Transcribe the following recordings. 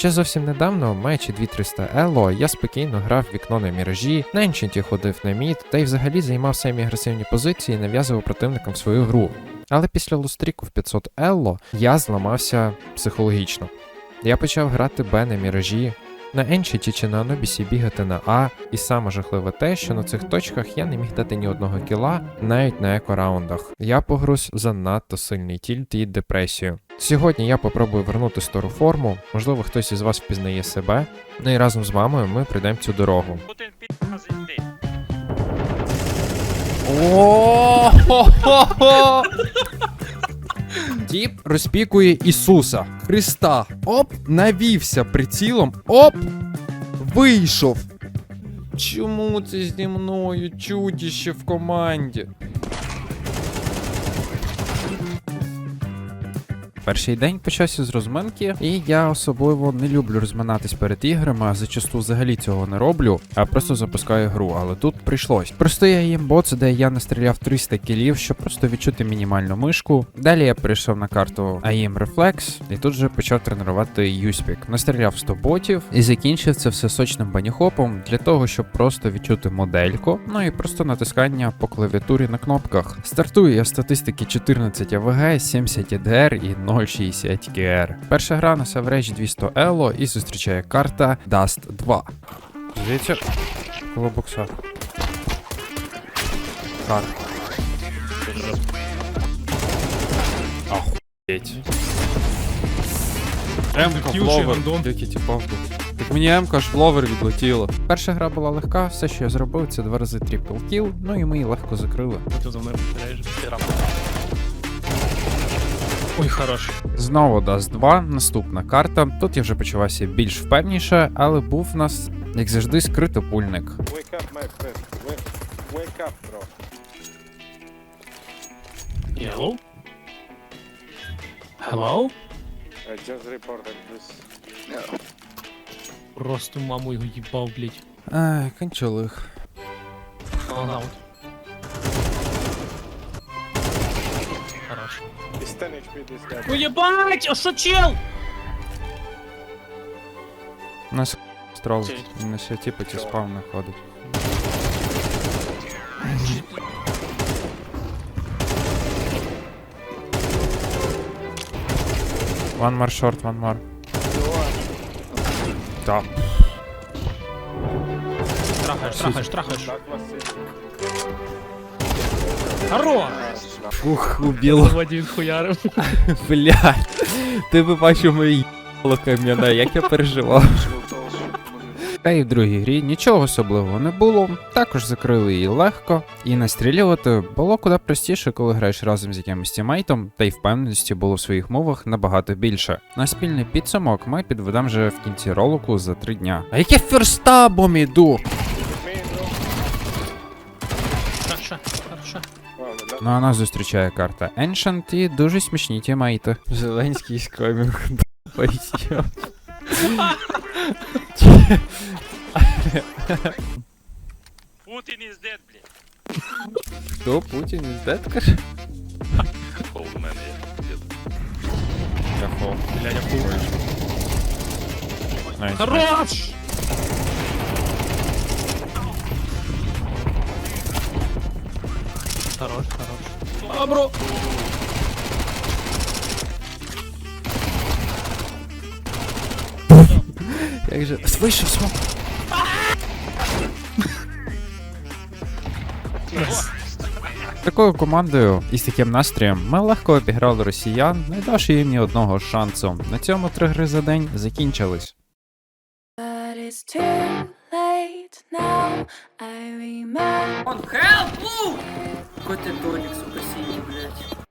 Ще зовсім недавно, маючи 2300 Ело, я спокійно грав вікно на міражі, на Енченті ходив на мід, та й взагалі займав самі агресивні позиції і нав'язував противникам свою гру. Але після лустріку в 500 Елло я зламався психологічно. Я почав грати Б на міражі, на Енчеті чи на Анобісі бігати на А, і саме жахливе те, що на цих точках я не міг дати ні одного кіла, навіть на еко-раундах. Я погруз занадто сильний тільт і депресію. Сьогодні я попробую вернути стару форму, можливо, хтось із вас впізнає себе. Ну і разом з мамою ми пройдемо цю дорогу. О-хо-хо-хо! Діп розпікує Ісуса Христа. Оп, навівся прицілом. Оп! Вийшов. Чому це зі мною чудіще в команді? Перший день почався з розминки, і я особливо не люблю розминатись перед іграми, а зачасту взагалі цього не роблю, а просто запускаю гру. Але тут прийшлось. Просто я їм боц, де я настріляв 300 кілів, щоб просто відчути мінімальну мишку. Далі я перейшов на карту АІМ Рефлекс і тут же почав тренувати Юспік. Настріляв 100 ботів і закінчив це все сочним баніхопом для того, щоб просто відчути модельку, ну і просто натискання по клавіатурі на кнопках. Стартую я статистики 14 АВГ, 70 ЕДР і 0. 060TR. Перша гра на Саврежі 200 Ело і зустрічає карта Dust 2. Дивіться, коло бокса. Кар. Ахуєть. Емка в рандом. Так мені М-ка шловер відлетіло. Перша гра була легка, все, що я зробив, це два рази трипл кіл, ну і ми її легко закрили. Ти за мною Ой, хорош. Знову Dust 2, наступна карта. Тут я вже почувався більш впевніше, але був в нас, як завжди, скритопульник. Wake up, my friend. Wake, wake up, bro. Hello? Hello? I just reported this. Просто маму його їбав, блять. Ай, кончолих. Лонаут. Хорош. It's 10 HP this guy. Ну єбать, а що чел? У нас строл, Чи- він на святі по ті спавни ходить. One more short, one more. Так. Трахаєш, трахаєш, трахаєш. That was it. Хорош! Фух, убіло. Воді він хуярив. Блядь, ти би бачив моє їбало кам'яне, як я переживав. Та й в другій грі нічого особливого не було. Також закрили її легко, і настрілювати було куди простіше, коли граєш разом з якимось тімейтом, та й впевненості було в своїх мовах набагато більше. На спільний підсумок ми підведемо вже в кінці ролику за три дня. А яке ферстабом іду? Ну а нас зустрічає карта Ancient і дуже смішні тімейти. Зеленський скомінг. Пойдем. Путін із дед, блядь. Хто Путін із дед каже? Хол у мене є. Я фол. Блядь, я хуй. Найс. Хорош! Хорош, хорош. Як же. Вийшов смок. Такою командою і з таким настроєм ми легко обіграли росіян, не давши їм ні одного шансу. На цьому три гри за день закінчились. now. I remember. Он help! Уу! Какой ты дурник, сука, синий, блядь.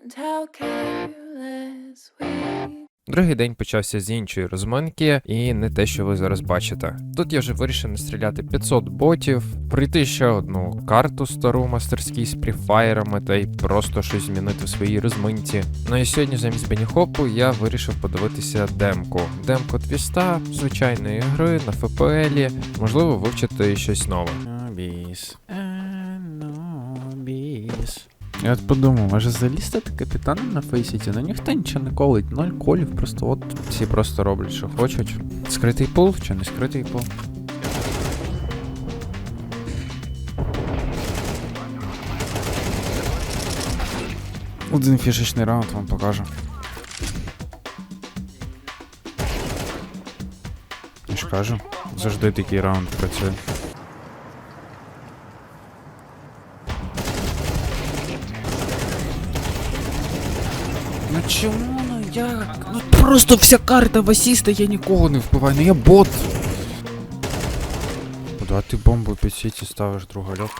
And how careless we Другий день почався з іншої розминки, і не те, що ви зараз бачите. Тут я вже вирішив настріляти 500 ботів, пройти ще одну карту стару мастерській з пріфаєрами та й просто щось змінити в своїй розминці. Ну і сьогодні замість Беніхопу я вирішив подивитися демку. Демку твіста, звичайної гри на ФПЛі, можливо, вивчити щось нове. Анубіс. Я от подумав, може залізти капітаном на фейсіті? Ну ніхто нічого не колить, ноль колів, просто от всі просто роблять, що хочуть. Скритий пул чи не скритий пул? Один фішечний раунд вам покажу. Я ж кажу, завжди такий раунд працює. Чому? Ну як? Ну просто вся карта в асіста, я нікого не вбиваю, ну я бот. Куда ти бомбу під сіті ставиш другольот?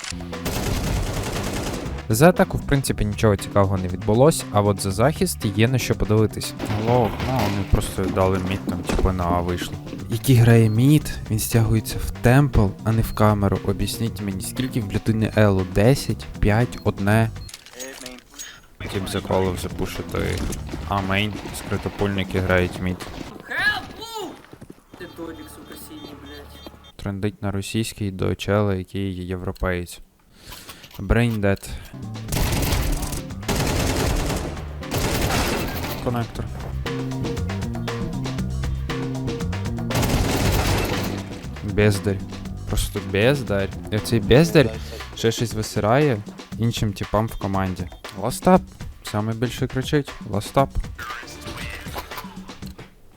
За атаку, в принципі, нічого цікавого не відбулось, а от за захист є на що подивитись. Лох, ну вони просто дали мід там, типу на А вийшло. Який грає мід, він стягується в темпл, а не в камеру. Об'ясніть мені, скільки в людини Елу? 10, 5, 1. Тип заколив запушити А мейн, скритопульники грають мід. Ти додік, сука, синій. Трендить на російський до чела, який є європеєць. Brain dead. Коннектор. Бездарь. Просто бездарь. І цей бездарь ще щось висирає іншим типам в команді. Ластап. Саме більше кричить. Ластап.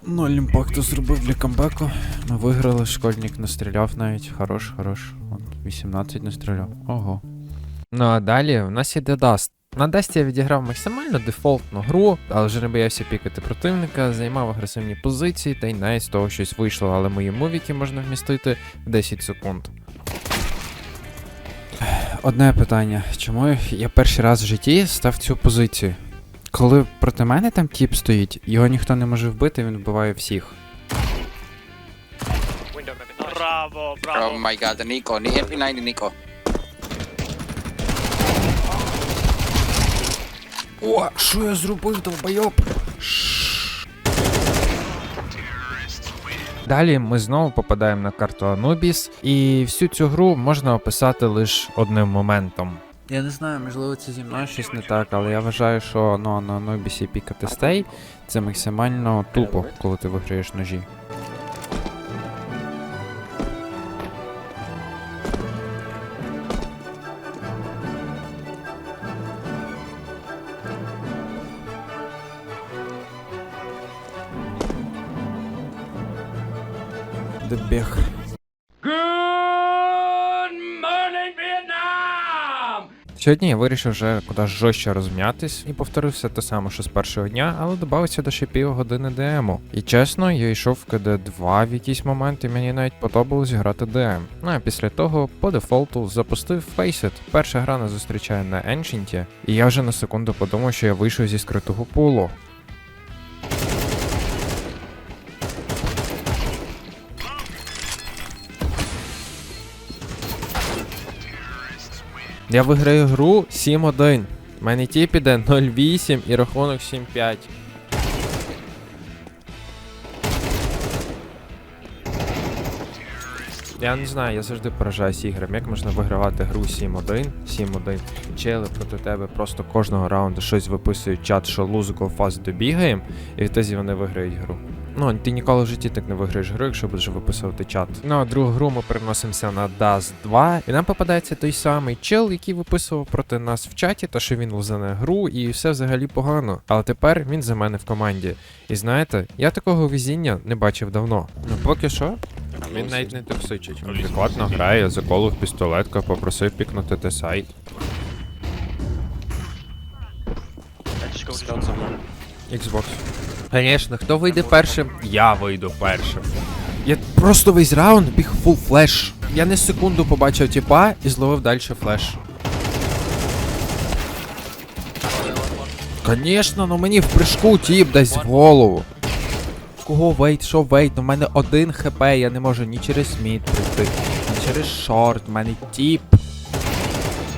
Ноль імпакту зробив для камбеку. Ми виграли, школьник настріляв навіть. Хорош, хорош. От 18 настріляв. Ого. Ну а далі у нас іде Даст. На Дасті я відіграв максимально дефолтну гру, але вже не боявся пікати противника, займав агресивні позиції, та й навіть з того щось вийшло, але мої мувіки можна вмістити в 10 секунд. Одне питання. Чому я перший раз в житті став цю позицію? Коли проти мене там тіп стоїть, його ніхто не може вбити, він вбиває всіх. Браво, Oh браво. my god, Nico, ni MP9 Nico. О, що я зробив, долбойоб? Далі ми знову попадаємо на карту Анубіс, і всю цю гру можна описати лише одним моментом. Я не знаю, можливо, це зі мною щось не так, але я вважаю, що ну, на Анубісі пікати стей це максимально тупо, коли ти виграєш ножі. Дебех. Сьогодні я вирішив вже куди жорстче розм'ятись і повторив все те саме, що з першого дня, але додався до ще півгодини ДМу. І чесно, я йшов в КД2 в якийсь момент, і мені навіть подобалось грати ДМ. Ну а після того по дефолту запустив Faceit. Перша гра нас зустрічає на Ancient, і я вже на секунду подумав, що я вийшов зі скритого пулу. Я виграю гру 7-1. У мене тіп іде 0-8 і рахунок 7-5. Я не знаю, я завжди поражаюсь іграм. Як можна вигравати гру 7-1, 7-1, чели проти тебе просто кожного раунду щось виписують чат, що лузико фаз добігаємо, і відтоді вони виграють гру. Ну, ти ніколи в житті так не виграєш гру, якщо будеш виписувати чат. Ну, а другу гру ми переносимося на DAS 2, і нам попадається той самий чел, який виписував проти нас в чаті, та що він лузане гру, і все взагалі погано. Але тепер він за мене в команді. І знаєте, я такого везіння не бачив давно. Ну поки що. Він навіть не токсичить. Адекватно грає, заколов пістолетка, попросив пікнути те сайт. Xbox. Конечно, хто вийде першим? Я вийду першим. Я просто весь раунд біг фул флеш. Я не секунду побачив тіпа і зловив далі флеш. Конечно, ну мені в прыжку тіп дасть в голову. Кого вейт, що вейт? У мене один хп, я не можу ні через мід прийти, ні через шорт, у мене тіп.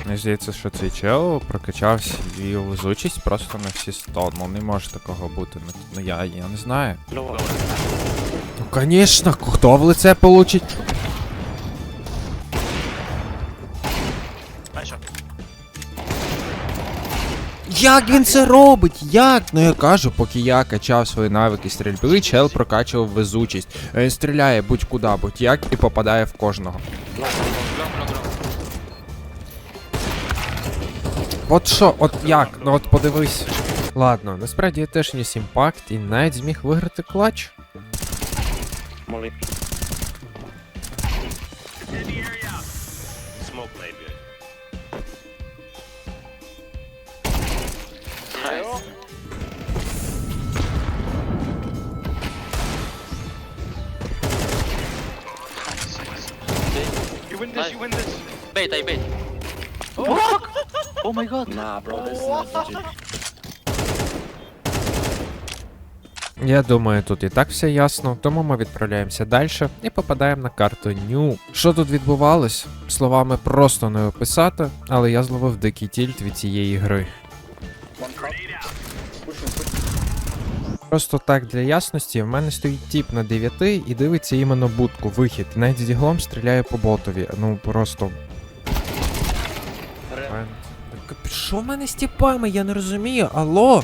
Мені здається, що цей чел прокачався і везучість просто на всі 100. Ну не може такого бути. Ну, ну я, я не знаю. Ну конечно, хто в лице получить? Як він це робить? Як? Ну я кажу, поки я качав свої навики стрільби, чел прокачував везучість. Він стріляє будь-куди, будь-як і попадає в кожного. От що, от як? Ну от подивись. Ладно, насправді я теж ніс імпакт і навіть зміг виграти. Smoke maybe. You win this, you win this. Бейт, ай бейт. Oh my god. Nah, bro, this is not. Я думаю, тут і так все ясно, тому ми відправляємося далі і попадаємо на карту Ню. Що тут відбувалось? Словами просто не описати, але я зловив дикий тільт від цієї гри. Просто так для ясності, в мене стоїть тіп на 9 і дивиться іменно будку, вихід. Навіть з діглом стріляє по ботові. Ну просто. Що в мене з тіпами? Я не розумію. Алло?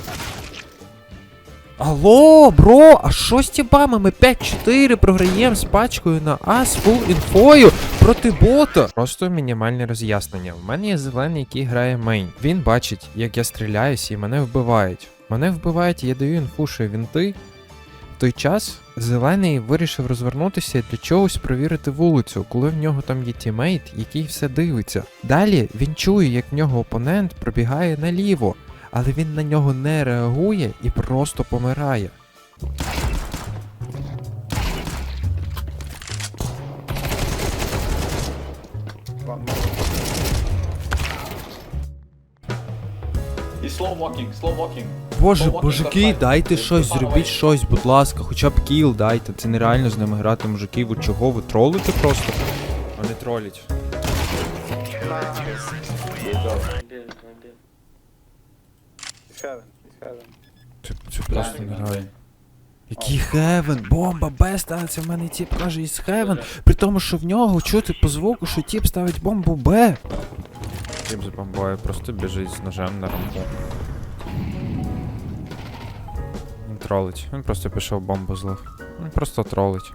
Алло, бро, а що з тіпами? Ми 5-4 програємо з пачкою на ас фул інфою проти бота. Просто мінімальне роз'яснення. В мене є зелений, який грає мейн. Він бачить, як я стріляюсь, і мене вбивають. Мене вбивають, і я даю інфу, що він вінти. В той час зелений вирішив розвернутися і для чогось провірити вулицю, коли в нього там є тімейт, який все дивиться. Далі він чує, як в нього опонент пробігає наліво, але він на нього не реагує і просто помирає. He's slow walking, slow walking. Боже, мужики, дайте щось, зробіть щось, будь ласка, хоча б кіл дайте. Це нереально з ними грати, мужики. Ви чого? Ви тролите просто? Heaven. He's. Це, це просто нереально. Який хевен, бомба, Б ставиться, в мене тіп каже із хевен, при тому, що в нього чути по звуку, що тіп ставить бомбу Б. Тіп з бомбою просто біжить з ножем на рамку. Тролить. Він просто пішов бомбу злив. Він просто тролить.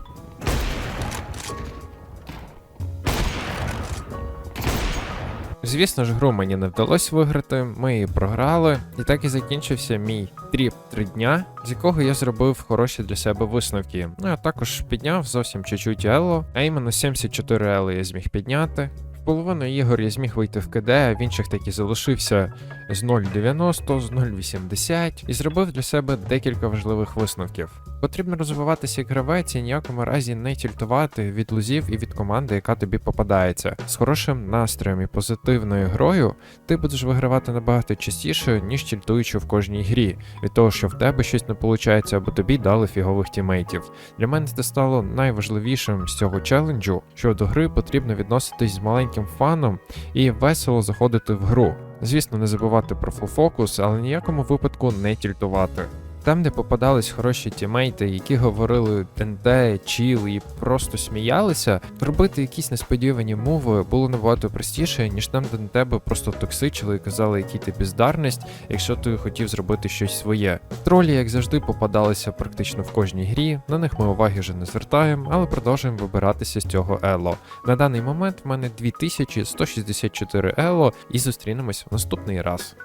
Звісно ж, гру мені не вдалося виграти, ми її програли, і так і закінчився мій тріп 3 дня, з якого я зробив хороші для себе висновки. Ну а також підняв зовсім чуть-чуть ело, а іменно 74 ело я зміг підняти. Половину ігор я зміг вийти в КД, в інших таки залишився з 0,90, з 0,80 і зробив для себе декілька важливих висновків. Потрібно розвиватися як гравець і ніякому разі не тільтувати від лузів і від команди, яка тобі попадається. З хорошим настроєм і позитивною грою ти будеш вигравати набагато частіше, ніж тільтуючи в кожній грі, від того, що в тебе щось не виходить, або тобі дали фігових тімейтів. Для мене це стало найважливішим з цього челенджу, що до гри потрібно відноситись з маленьким фаном і весело заходити в гру. Звісно, не забувати про фулфокус, але ніякому випадку не тільтувати. Там, де попадались хороші тімейти, які говорили ТНТ, чіл і просто сміялися, робити якісь несподівані мови було набагато простіше, ніж там, де на тебе просто токсичили і казали, який ти бездарність, якщо ти хотів зробити щось своє. Тролі, як завжди, попадалися практично в кожній грі, на них ми уваги вже не звертаємо, але продовжуємо вибиратися з цього ело. На даний момент в мене 2164 ело, і зустрінемось в наступний раз.